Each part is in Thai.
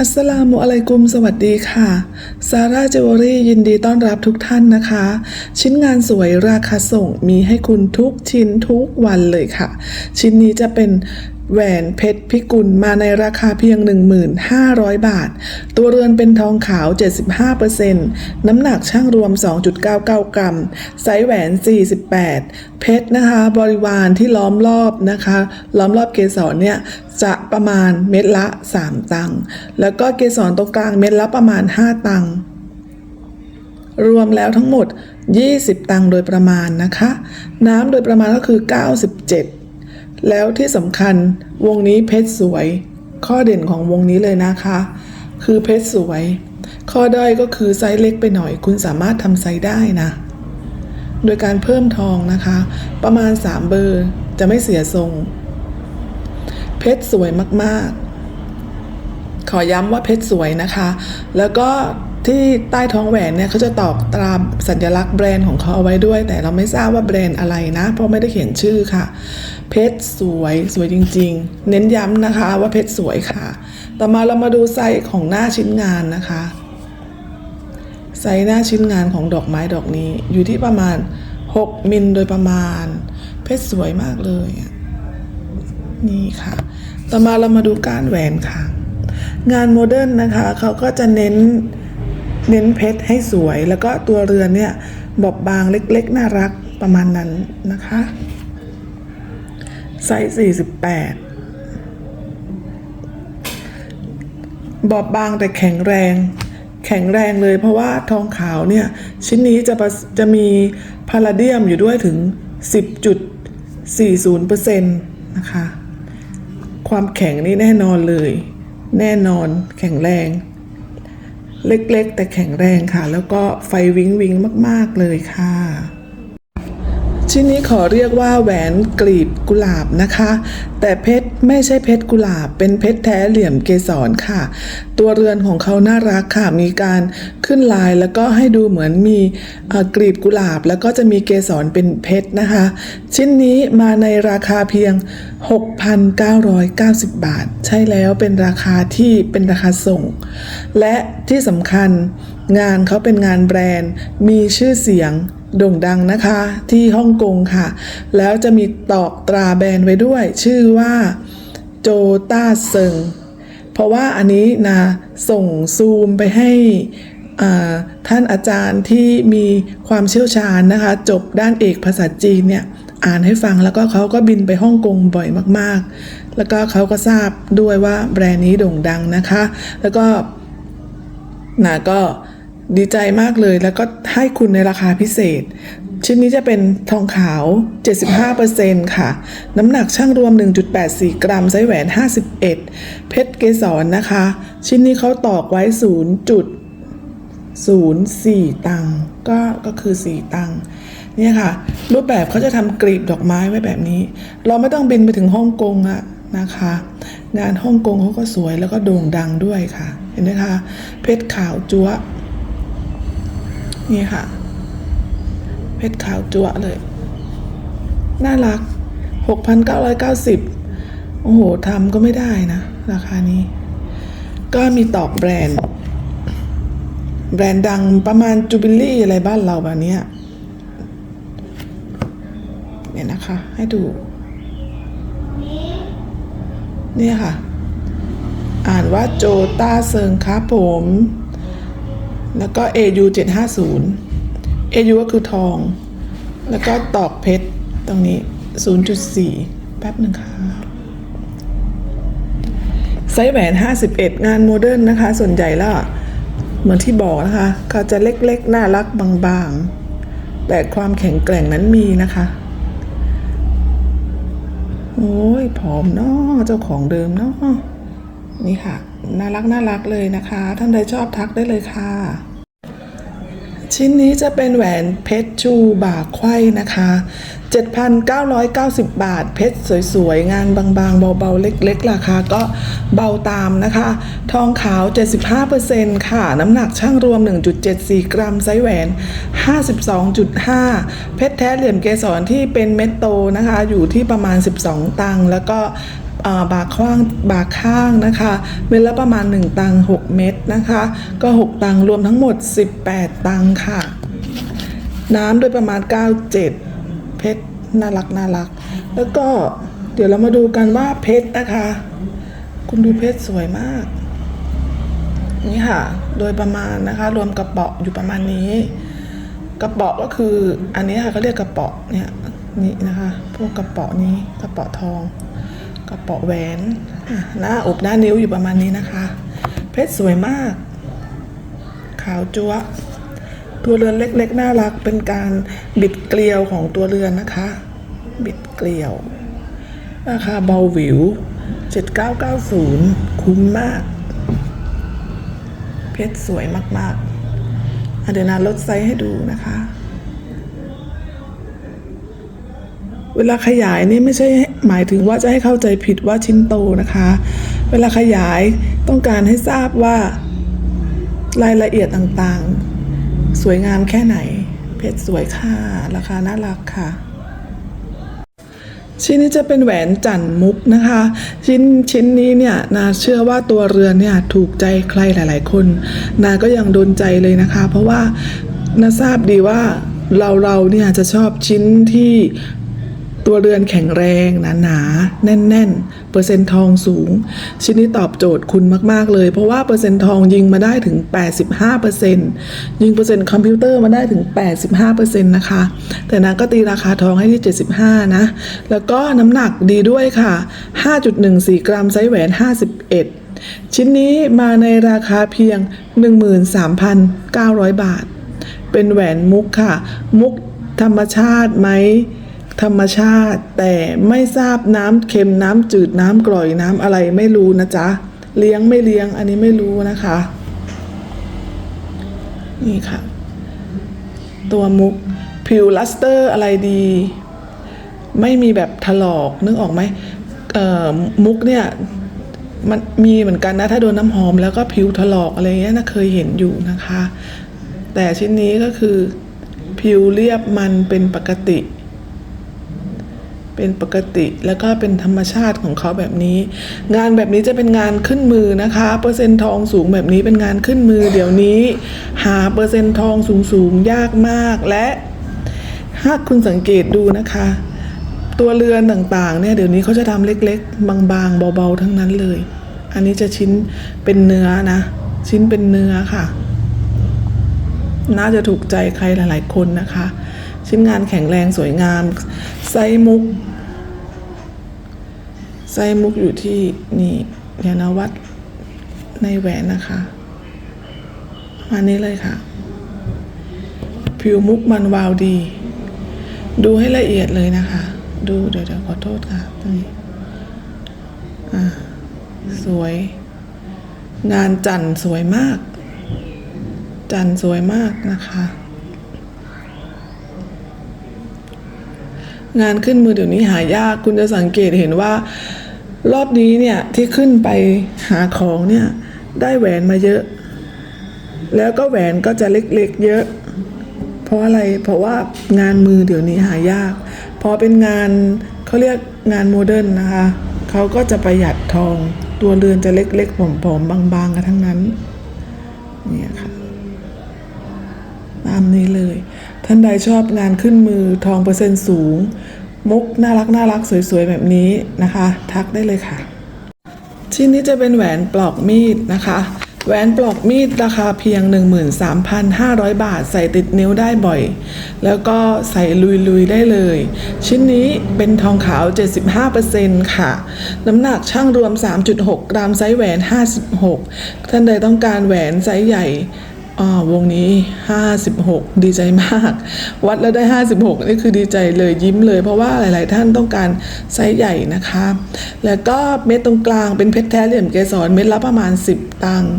อัสลามุอะลัยกุมสวัสดีค่ะ ซาร่าเจวเรี่ยินดีต้อนรับทุกท่านนะคะ ชิ้นงานสวยราคาส่งมีให้คุณทุกชิ้นทุกวันเลยค่ะ ชิ้นนี้จะเป็น แหวนเพชรพิกุลมาในราคาเพียง 1,500 บาท ตัวเรือนเป็นทองขาว 75%น้ำหนักช่างรวม 2.99 กรัม ไซส์แหวน 48 เพชรนะคะ บริวารที่ล้อมรอบนะคะ ล้อมรอบเกสรเนี่ยจะประมาณเม็ดละ 3 ตังค์ แล้วก็เกสรตรงกลางเม็ดละประมาณ 5 ตังค์ รวมแล้วทั้งหมด 20 ตังค์โดยประมาณนะคะ น้ำโดยประมาณก็คือ 97 แล้วที่สำคัญวงนี้เพชรสวย ข้อเด่นของวงนี้เลยนะคะ คือเพชรสวย ข้อด้อยก็คือไซส์เล็กไปหน่อย คุณสามารถทำไซส์ได้นะ โดยการเพิ่มทองนะคะ ประมาณ 3 เบอร์จะไม่เสียทรง เพชรสวยมากๆ ขอย้ำว่าเพชรสวยนะคะ แล้วก็ ที่ใต้ท้องแหวนเนี่ยเขาจะตอกตราสัญลักษณ์แบรนด์ของเขาเอาไว้ด้วย แต่เราไม่ทราบว่าแบรนด์อะไรนะ เพราะไม่ได้เขียนชื่อค่ะ เพชรสวยสวยจริง ๆ เน้นย้ำนะคะว่าเพชรสวยค่ะ ต่อมาเรามาดูไซส์ของหน้าชิ้นงานนะคะไซส์หน้าชิ้นงานของดอกไม้ดอกนี้ อยู่ที่ประมาณ 6 มิลโดยประมาณ เพชรสวยมากเลยนี่ค่ะ ต่อมาเรามาดูการแหวนค่ะ งานโมเดิร์นนะคะเขาก็จะเน้น เน้นเพชรให้สวย แล้วก็ตัวเรือนเนี่ยบอบบางเล็กๆ น่ารักประมาณนั้นนะคะไซส์48 บอบบางแต่แข็งแรง แข็งแรงเลยเพราะว่าทองขาวเนี่ย ชิ้นนี้จะจะมีพาราเดียมอยู่ด้วยถึง 10.40%นะคะ ความแข็งนี่แน่นอนเลย แน่นอนแข็งแรง เล็กๆ แต่แข็งแรงค่ะ แล้วก็ไฟวิงวิงมาก ๆ เลยค่ะ ชิ้นนี้ขอเรียกว่าแหวนกลีบกุหลาบนะคะ แต่เพชรไม่ใช่เพชรกุหลาบ เป็นเพชรแท้เหลี่ยมเกสรค่ะ ตัวเรือนของเขาน่ารักค่ะ มีการขึ้นลายแล้วก็ให้ดูเหมือนมีกลีบกุหลาบ แล้วก็จะมีเกสรเป็นเพชรนะคะ ชิ้นนี้มาในราคาเพียง 6,990 บาท ใช่แล้วเป็นราคาที่เป็นราคาส่ง และที่สำคัญงานเขาเป็นงานแบรนด์ มีชื่อเสียง โด่งดังนะคะที่ฮ่องกงค่ะ แล้วจะมีตอกตราแบรนด์ไว้ด้วย ชื่อว่าโจต้าเซิงเพราะว่าอันนี้นะส่งซูมไปให้ท่านอาจารย์ที่มีความเชี่ยวชาญนะคะ จบด้านเอกภาษาจีนเนี่ยอ่านให้ฟังแล้วก็เขาก็บินไปฮ่องกงบ่อยมากๆ แล้วก็เขาก็ทราบด้วยว่าแบรนด์นี้โด่งดังนะคะ แล้วก็นะก็ ดีใจมากเลยแล้วก็ให้คุณในราคาพิเศษ ชิ้นนี้จะเป็นทองขาว 75%ค่ะ น้ำหนักช่างรวม 1.84 กรัมไซส์แหวน 51 เพชรเกสรนะคะ ชิ้นนี้เขาตอกไว้ 0.04 ตังก็ก็คือ 4 ตังเนี่ยค่ะ รูปแบบเขาจะทำกรีบดอกไม้ไว้แบบนี้ เราไม่ต้องบินไปถึงฮ่องกงอะนะคะ งานฮ่องกงเขาก็สวยแล้วก็โด่งดังด้วยค่ะ เห็นไหมคะ เพชรขาวจั๊วะ นี่ค่ะ เพชรขาวจั๊วเลย น่ารัก 6,990 โอ้โหทำก็ไม่ได้นะ ราคานี้ ก็มีตอกแบรนด์ แบรนด์ดังประมาณจูบิลลี่อะไรบ้านเราแบบนี้เนี่ยนะคะ ให้ดู เนี่ยค่ะ อ่านว่าโจตาเซิงครับผม แล้วก็ AU 750 AU ก็คือทอง แล้วก็ตอกเพชรตรงนี้ 0.4 แป๊บหนึ่งค่ะ ไซส์แหวน 51 งานโมเดิร์นนะคะ ส่วนใหญ่แล้วอะเหมือนที่บอกนะคะ ก็จะเล็กๆ น่ารักบางๆ แต่ความแข็งแกร่งนั้นมีนะคะโอ้ยผอมเนาะเจ้าของเดิมเนาะนี่ค่ะ น่ารักน่ารักเลยนะคะ ท่านใดชอบทักได้เลยค่ะ ชิ้นนี้จะเป็นแหวนเพชรชูบ่าไขว้นะคะ 7,990 บาท เพชรสวยๆ งานบางๆ เบาๆ เล็กๆ ราคาก็เบาตามนะคะ ทองขาว 75%ค่ะ น้ำหนักช่างรวม 1.74 กรัม ไซส์แหวน 52.5 เพชรแท้เหลี่ยมเกสรที่เป็นเม็ดโตนะคะ อยู่ที่ประมาณ 12 ตังค์แล้วก็ บาข้างบาข้างนะคะเม็ดละประมาณ 1 ตัง 6 เม็ดนะคะ ก็ 6 ตังรวมทั้งหมด 18 ตังค์ค่ะ น้ำโดยประมาณ 97 เพชรน่ารักน่ารัก แล้วก็เดี๋ยวเรามาดูกันว่าเพชรนะคะ คุณดูเพชรสวยมาก นี่ค่ะ โดยประมาณนะคะ รวมกระเป๋ออยู่ประมาณนี้ กระเป๋อก็คืออันนี้ค่ะเขาเรียกกระเป๋อเนี่ยนี่นะคะ พวกกระเป๋อนี้กระเป๋อทอง กระเป๋อแหวนหน้าอบหน้านิ้วอยู่ประมาณนี้นะคะ เพชรสวยมาก ขาวจั๊วตัวเรือนเล็กๆ น่ารักเป็นการบิดเกลียวของตัวเรือนนะคะ บิดเกลียวราคาเบาหวิว 7990 คุ้มมาก เพชรสวยมากๆอเดี๋ยวนาลดไซส์ให้ดูนะคะ เวลาขยายนี่ไม่ใช่หมายถึงว่าจะให้เข้าใจผิดว่าชิ้นโตนะคะ เวลาขยายต้องการให้ทราบว่ารายละเอียดต่างๆ สวยงามแค่ไหน เพชรสวยค่ะ ราคาน่ารักค่ะ ชิ้นนี้จะเป็นแหวนจันมุกนะคะ ชิ้นชิ้นนี้เนี่ยนาเชื่อว่าตัวเรือนเนี่ยถูกใจใครหลาย ๆ คน นาก็ยังโดนใจเลยนะคะ เพราะว่านาทราบดีว่าเราเราเนี่ยจะชอบชิ้นที่ ตัวเรือนแข็งแรงหนาๆแน่น ๆ เปอร์เซ็นต์ทองสูง ชิ้นนี้ตอบโจทย์คุณมาก ๆ เลย เพราะว่าเปอร์เซ็นต์ทองยิงมาได้ถึง 85%ยิงเปอร์เซ็นต์คอมพิวเตอร์มาได้ถึง 85%นะคะ แต่นะก็ตีราคาทองให้ที่ 75 นะ แล้วก็น้ำหนักดีด้วยค่ะ 5.14 กรัมไซส์แหวน 51ชิ้นนี้มาในราคาเพียง 13,900 บาท เป็นแหวนมุกค่ะ มุกธรรมชาติไหม ธรรมชาติ แต่ไม่ทราบน้ำเค็มน้ำจืดน้ำกร่อยน้ำอะไรไม่รู้นะจ๊ะ เลี้ยงไม่เลี้ยงอันนี้ไม่รู้นะคะ นี่ค่ะ ตัวมุกผิวลัสเตอร์อะไรดี ไม่มีแบบถลอกนึกออกไหมเอ่อมุกเนี่ยมันมีเหมือนกันนะถ้าโดนน้ำหอมแล้วก็ผิวถลอกอะไรเงี้ยนะเคยเห็นอยู่นะคะ แต่ชิ้นนี้ก็คือผิวเรียบมันเป็นปกติ เป็นปกติแล้วก็เป็นธรรมชาติของเขาแบบนี้ งานแบบนี้จะเป็นงานขึ้นมือนะคะ เปอร์เซ็นต์ทองสูงแบบนี้เป็นงานขึ้นมือ เดี๋ยวนี้ หาเปอร์เซ็นต์ทองสูงๆยากมากและถ้าคุณสังเกตดูนะคะ ตัวเรือนต่างๆเนี่ยเดี๋ยวนี้เขาจะทำเล็กๆ บางๆ เบาๆ ทั้งนั้นเลย อันนี้จะชิ้นเป็นเนื้อนะ ชิ้นเป็นเนื้อค่ะ น่าจะถูกใจใครหลายๆคนนะคะ ชิ้นงานแข็งแรงสวยงามไซมุกไซมุกอยู่ที่นี่ยวนวัดในแหวนนะคะมานี้เลยค่ะ ผิวมุกมันวาวดี ดูให้ละเอียดเลยนะคะ ดูเดี๋ยวเดี๋ยวขอโทษค่ะตรงนี้อ่สวย งานจันทร์สวยมาก จันทร์สวยมากนะคะ งานขึ้นมือเดี๋ยวนี้หายากคุณจะสังเกตเห็นว่า รอบนี้เนี่ยที่ขึ้นไปหาของเนี่ยได้แหวนมาเยอะ แล้วก็แหวนก็จะเล็กๆเยอะ เพราะอะไรเพราะว่างานมือเดี๋ยวนี้หายาก พอเป็นงานเขาเรียกงานโมเดิร์นนะคะเขาก็จะประหยัดทองตัวเรือนจะเล็กๆผอมๆบางๆกันทั้งนั้นเนี่ยค่ะตามนี้เลย ท่านใดชอบงานขึ้นมือทองเปอร์เซ็นต์สูง มุกน่ารักน่ารักสวยๆ แบบนี้นะคะ ทักได้เลยค่ะ ชิ้นนี้จะเป็นแหวนปลอกมีดนะคะแหวนปลอกมีดราคาเพียง 13,500 บาท ใส่ติดนิ้วได้บ่อย แล้วก็ใส่ลุยๆได้เลย ชิ้นนี้เป็นทองขาว 75%ค่ะ น้ำหนักช่างรวม 3.6 กรัมไซส์แหวน 56 ท่านใดต้องการแหวนไซส์ใหญ่ อ่าวงนี้ 56 ดีใจมาก วัดแล้วได้ 56 นี่คือดีใจเลยยิ้มเลย เพราะว่าหลาย ๆ ท่านต้องการไซส์ใหญ่นะคะ แล้วก็เม็ดตรงกลางเป็นเพชรแท้เหลี่ยมเกสรเม็ดละประมาณ 10 ตังค์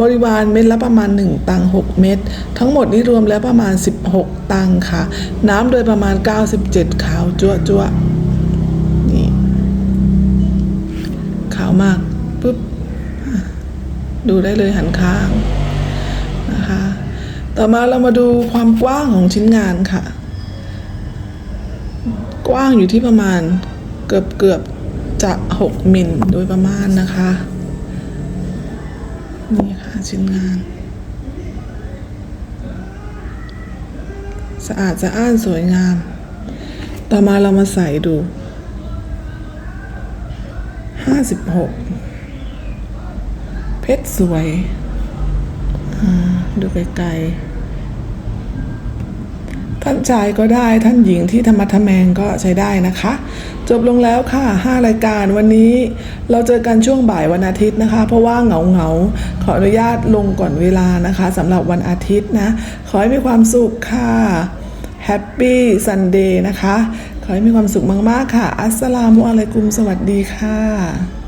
บริวารเม็ดละประมาณ 1 ตังค์6เม็ดทั้งหมดนี้รวมแล้วประมาณ 16 ตังค์ค่ะ น้ำโดยประมาณ 97 ขาวจั่วจั่วนี่ขาวมากปุ๊บดูได้เลยหันข้าง ต่อมาเรามาดูความกว้างของชิ้นงานค่ะ กว้างอยู่ที่ประมาณเกือบเกือบจะ 6มิลโดยประมาณนะคะ นี่ค่ะชิ้นงาน สะอาดสะอ้านสวยงาม ต่อมาเรามาใส่ดู 56 เพชรสวย ดูไกลๆ ท่านชายก็ได้ท่านหญิงที่ธรรมะทะแมงก็ใช้ได้นะคะ จบลงแล้วค่ะ 5 รายการวันนี้เราเจอกันช่วงบ่ายวันอาทิตย์นะคะ เพราะว่าเหงาเหงาขออนุญาตลงก่อนเวลานะคะสำหรับวันอาทิตย์นะ ขอให้มีความสุขค่ะแฮปปี้ซันเดย์นะคะ ขอให้มีความสุขมาก ๆ ค่ะ อัสสลามุอะลัยกุม สวัสดีค่ะ